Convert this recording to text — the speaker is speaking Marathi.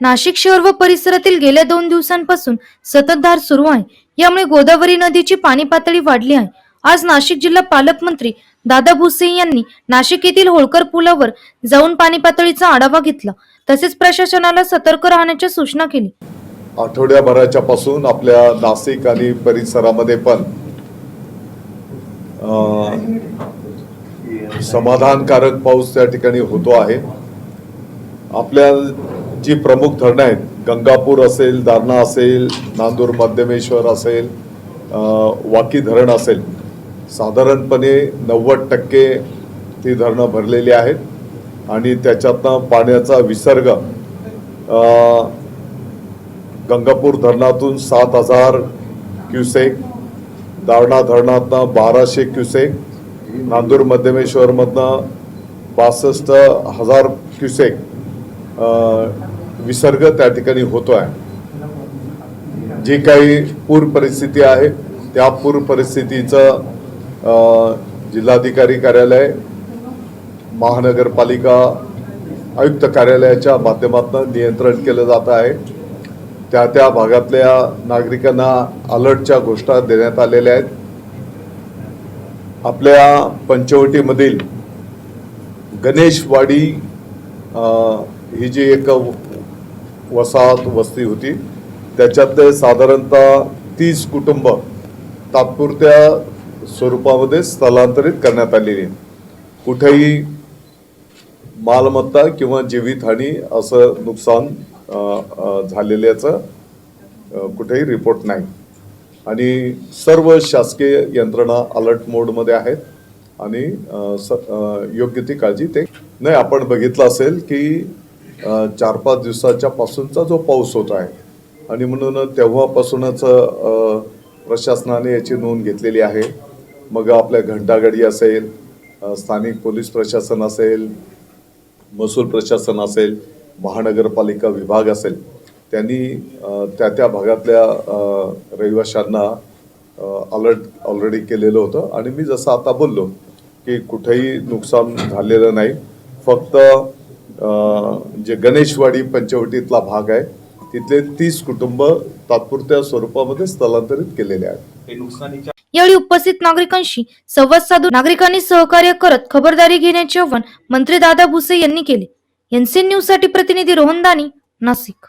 नाशिक शहर व परिसरातील गेल्या दोन दिवसांपासून सततधार सुरू आहे. यामुळे गोदावरी नदीची पाणी पातळी वाढली आहे. आज नाशिक जिल्हा पालकमंत्री दादा भुसे यांनी नाशिक येथील होळकर पुलावर जाऊन पाणी पातळीचा आढावा घेतला. तसेच प्रशासनाला सतर्क राहण्याच्या सूचना केली. आठवड्याभराच्या पासून आपल्या नाशिक आणि परिसरामध्ये पण अं, समाधानकारक पाऊस त्या ठिकाणी होतो आहे. आपल्या जी प्रमुख धरणं आहेत गंगापूर असेल दारणा असेल नांदूर मध्यमेश्वर असेल वाकी धरण असेल साधारणपणे नव्वद टक्के ती धरणं भरलेली आहेत आणि त्याच्यातनं पाण्याचा विसर्ग गंगापूर धरणातून सात हजार क्युसेक दारणा धरणातनं बाराशे क्युसेक नांदूर मध्यमेश्वरमधनं बासष्ट हजार क्युसेक विसर्ग त्या ठिकाणी होतो आहे जी काही पूर परिस्थिती आहे त्या पूर परिस्थितीचं जिल्हाधिकारी कार्यालय महानगरपालिका आयुक्त कार्यालयाच्या माध्यमातून नियंत्रण केलं जात आहे. त्या त्या भागातल्या नागरिकांना अलर्टच्या घोषणा देण्यात आलेल्या आहेत. आपल्या पंचवटीमधील गणेशवाडी ही जी एक वसाहत वस्ती होती. त्याच्यातले साधारणतः तीस कुटुंब तात्पुरत्या स्वरूपामध्ये स्थलांतरित करण्यात आलेली कुठेही मालमत्ता किंवा जीवितहानी असं नुकसान झालेल्याचं कुठेही रिपोर्ट नाही. आणि सर्व शासकीय यंत्रणा अलर्ट मोडमध्ये आहेत आणि स- योग्य ती काळजी ते नाही आपण बघितलं असेल की चार पाच दिवसाच्या पासूनचा जो पाऊस होत आहे. आणि म्हणून तेव्हापासूनच प्रशासनाने याची नोंद घेतलेली आहे. मग आपल्या घंटागाडी असेल स्थानिक पोलीस प्रशासन असेल महसूल प्रशासन असेल महानगरपालिका विभाग असेल त्यांनी त्या त्या भागातल्या रहिवाशांना अलर्ट ऑलरेडी केलेलं होतं. आणि मी जसं आता बोललो की कुठेही नुकसान झालेलं नाही. फक्त जे गणेशवाडी पंचवटीतला भाग आहे तिथले तीस कुटुंब तात्पुरत्या स्वरूपामध्ये स्थलांतरित केलेले आहेत. हे नुकसानीच्या यावेळी उपस्थित नागरिकांशी संवाद साधून नागरिकांनी सहकार्य करत खबरदारी घेण्याचे आवाहन मंत्री दादा भुसे यांनी केले. एनसीएन न्यूजसाठी प्रतिनिधी रोहन दानी नाशिक.